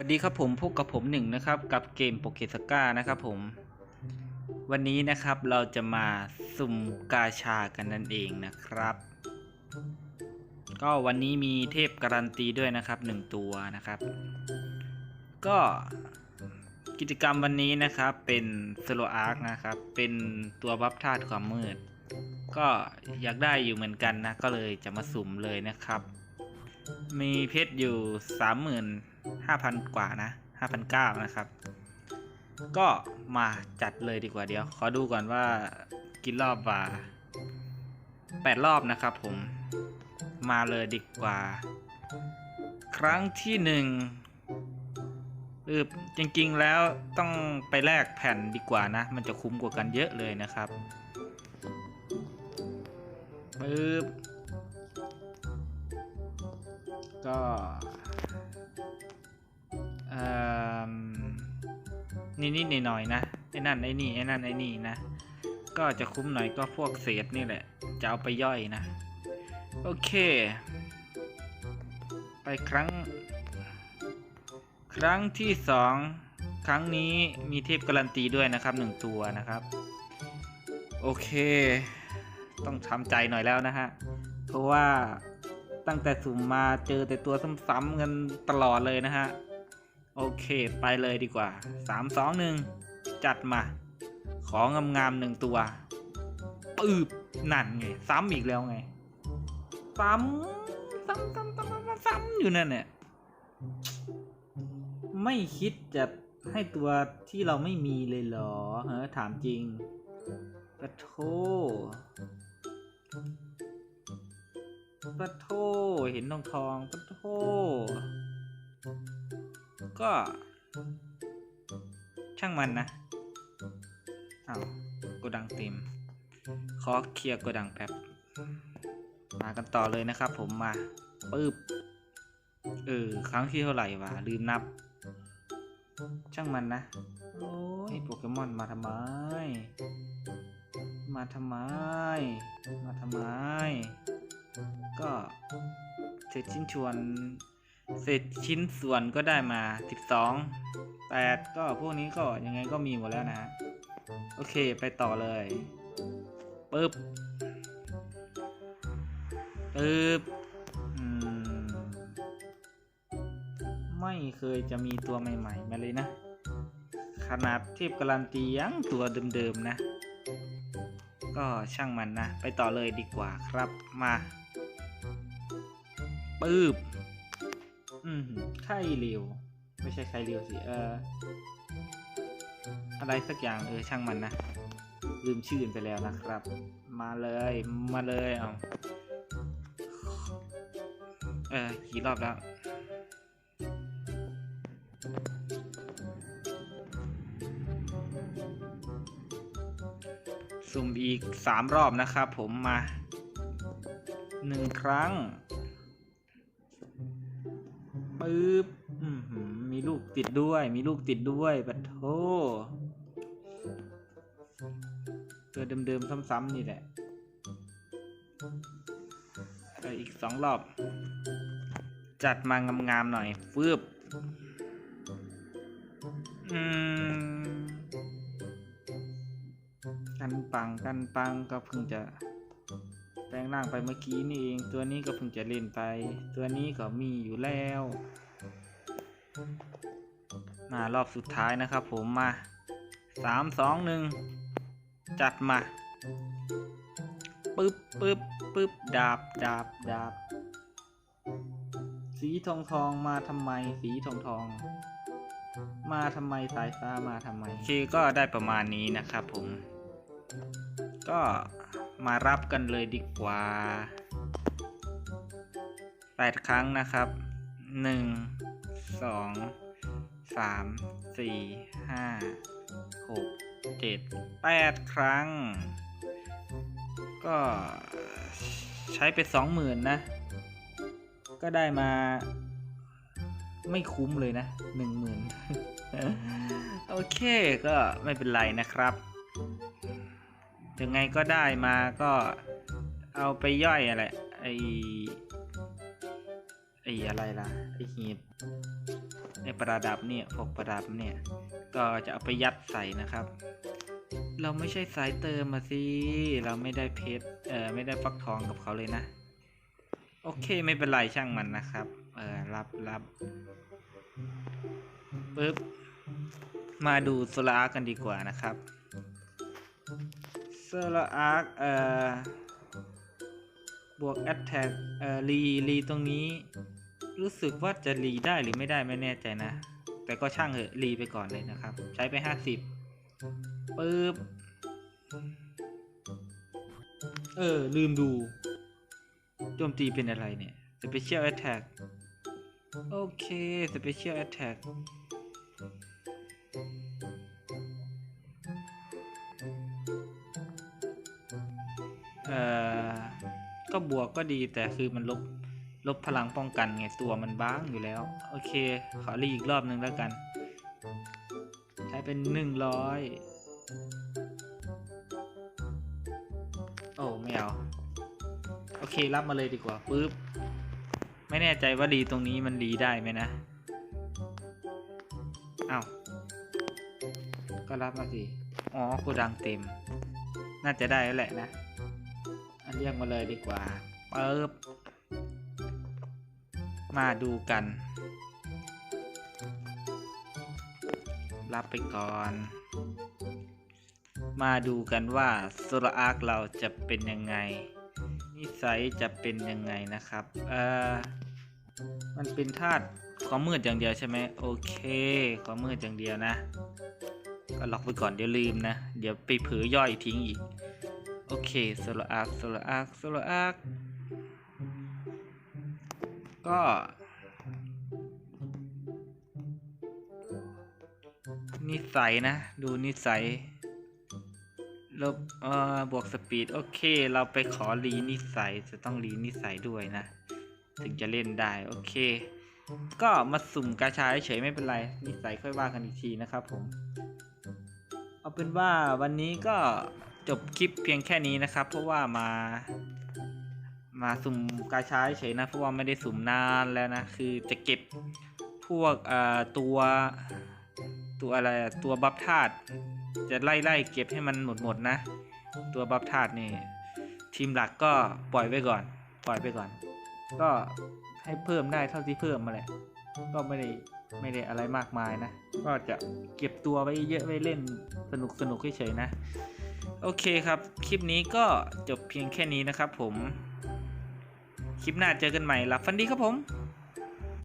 สวัสดีครับผมพบกับผมหนึ่งนะครับกับเกมโปเกสก้านะครับผม วันนี้นะครับเราจะมาสุ่มกาชากันนั่นเองนะครับ ก็วันนี้มีเทพการันตีด้วยนะครับหนึ่งตัวนะครับ ก็กิจกรรมวันนี้นะครับเป็นสโลอาร์คนะครับ เป็นตัวบัฟธาตุความมืด ก็อยากได้อยู่เหมือนกันนะ ก็เลยจะมาสุ่มเลยนะครับ มีเพชรอยู่สามหมื่น ห้าพันกว่านะห้าพันเก้านะครับ ก็มาจัดเลยดีกว่าเดี๋ยว ขอดูก่อนว่ากี่รอบว่าแปดรอบนะครับผมมาเลยดีกว่า ครั้งที่หนึ่งเออจริงๆแล้วต้องไปแลกแผ่นดีกว่านะ มันจะคุ้มกว่ากันเยอะเลยนะครับปึ๊บก็ นิดนิดหน่อยหน่อยๆนะไอ้นั่นไอ้นี่ไอ้นั่นไอ้นี่นะ ก็จะคุ้มหน่อยก็พวกเศษนี่แหละ จะเอาไปย่อยนะ โอเค ไปครั้ง ครั้งที่สองครั้งนี้มีเทพการันตีด้วยนะครับหนึ่งตัวนะครับ โอเค ต้องทำใจหน่อยแล้วนะฮะ เพราะว่าตั้งแต่สุ่มมาเจอแต่ตัวซ้ำๆกันตลอดเลยนะฮะ โอเคไปเลยดีกว่า 3 2 1 จัดมา ของงามๆหนึ่งตัวปืบนั่นไง ซ้ำอีกแล้วไง ซ้ำซ้ำซ้ำซ้ำซ้ำซำอยู่นั่นเนี่ยไม่คิดจะให้ตัวที่เราไม่มีเลยเหรอเฮ้ถามจริงปะโทปะโทเห็นทองทองปะโท ก็ช่างมันนะอ้าวโกดังเต็มขอเคลียร์โกดังแป๊บ มากันต่อเลยนะครับผมมาปึ๊บเออครั้งที่เท่าไหร่วะลืมนับ ช่างมันนะ โอ้ยโปเกมอนมาทำไม มาทำไม มาทำไม ก็เศษชิ้นชวน เศษชิ้นส่วนก็ได้มา 12 8 ก็พวกนี้ก็ยังไงก็มีหมดแล้วนะ โอเคไปต่อเลยปึ๊บปึ๊บมไม่เคยจะมีตัวใหม่ ๆ มาเลยนะ ขนาดเทพการันตียังตัวเดิมๆนะ ก็ช่างมันนะ ไปต่อเลยดีกว่าครับมาปืบ ไข่เร็วไม่ใช่ไข่เร็วสิ เออ อะไรสักอย่างเออช่างมันนะ ลืมชื่อไปแล้วนะครับ มาเลย มาเลยเอาเออกี่รอบแล้วสุ่มอีกสามรอบนะครับผมมาหนึ่งครั้ง ปึ๊บอื้อหือมีลูกติดด้วย มีลูกติดด้วยบัดโทตัวเดิมๆ ซ้ำๆนี่แหละเอออีกสองรอบ จัดมางามๆหน่อยฟืบอืมกันปังกันปังก็เพิ่งจะ แปลงร่างไปเมื่อกี้นี่เอง ตัวนี้ก็เพิ่งจะเล่นไป ตัวนี้ก็มีอยู่แล้ว มารอบสุดท้ายนะครับผมมาสามสองหนึ่งจัดมาปึ๊บปึ๊บปึ๊บดาบดาบดาบสีทองทองมาทำไมสีทองทอง มาทำไมสายฟ้ามาทำไมโอเคก็ได้ประมาณนี้นะครับผม ก็ มารับกันเลยดีกว่า 8 ครั้งนะครับ 1 2 3 4 5 6 7 8 ครั้ง ก็ใช้ไป20,000นะ ก็ได้มาไม่คุ้มเลยนะ10,000โอเคก็ไม่เป็นไรนะครับ ยังไงก็ได้มาก็เอาไปย่อยอะไรไอไออะไรล่ะไอหีบไอประดับเนี่ยพวกประดับเนี่ย ก็จะเอาไปยัดใส่นะครับ เราไม่ใช่สายเติมมาสิเราไม่ได้เพชรเออไม่ได้ฟักทองกับเขาเลยนะ โอเคไม่เป็นไรช่างมันนะครับ เออรับรับปึ๊บมาดูโซลาร์กันดีกว่านะครับ โซลาร์เอ่อบวก Attack เอ่อรีรีตรงนี้ รู้สึกว่าจะรีได้หรือไม่ได้ไม่แน่ใจนะ แต่ก็ช่างเหอะรีไปก่อนเลยนะครับ ใช้ไป 50ปึ๊บเออ ลืมดูโจมตีเป็นอะไรเนี่ย Special Attack โอเค Special Attack เอ่อก็บวกก็ดีแต่คือมันลบลบพลังป้องกันไงตัวมันบ้างอยู่แล้ว โอเค ขอรีอีกรอบนึงแล้วกัน ใช้เป็นหนึ่งร้อยโอ้ไม่เอา โอเค รับมาเลยดีกว่าปึ๊บ ไม่แน่ใจว่าดีตรงนี้มันดีได้ไหมนะอ้าว ก็รับมาสิ อ๋อโกดังเต็ม น่าจะได้แล้วแหละนะ เรียกมาเลยดีกว่าปึ๊บมาดูกัน รับไปก่อน มาดูกันว่าโซลาร์คเราจะเป็นยังไง นิสัยจะเป็นยังไงนะครับ เอ่อ มันเป็นธาตุความมืดอย่างเดียวใช่ไหมโอเค ความมืดอย่างเดียวนะ ก็ล็อกไปก่อนเดี๋ยวลืมนะ เดี๋ยวไปเผลอย่อยทิ้งอีก โอเคโซลาร์คโซลาร์คโซลาร์คก็นิสัยนะ ดูนิสัยลบเอ่อบวกสปีด โอเค เราไปขอรีนิสัย จะต้องรีนิสัยด้วยนะ ถึงจะเล่นได้ โอเค ก็มาสุ่มกาชาเฉยไม่เป็นไร นิสัยค่อยว่ากันอีกทีนะครับผม เอาเป็นว่าวันนี้ก็ จบคลิปเพียงแค่นี้นะครับ เพราะว่ามา มาสุ่มกาชาเฉยนะ เพราะว่าไม่ได้สุ่มนานแล้วนะ คือจะเก็บพวกตัวตัวอะไรตัวบัฟธาตุจะไล่ไล่เก็บให้มันหมดหมดนะ ตัวบัฟธาตุนี่ทีมหลักก็ปล่อยไว้ก่อน ปล่อยไปก่อน ก็ให้เพิ่มได้เท่าที่เพิ่มมาแหละ ก็ไม่ได้ไม่ได้อะไรมากมายนะ ก็จะเก็บตัวไว้เยอะไว้เล่นสนุกสนุกเฉยๆนะ โอเคครับ คลิปนี้ก็จบเพียงแค่นี้นะครับผม คลิปหน้าเจอกันใหม่หลับฟันดีครับผม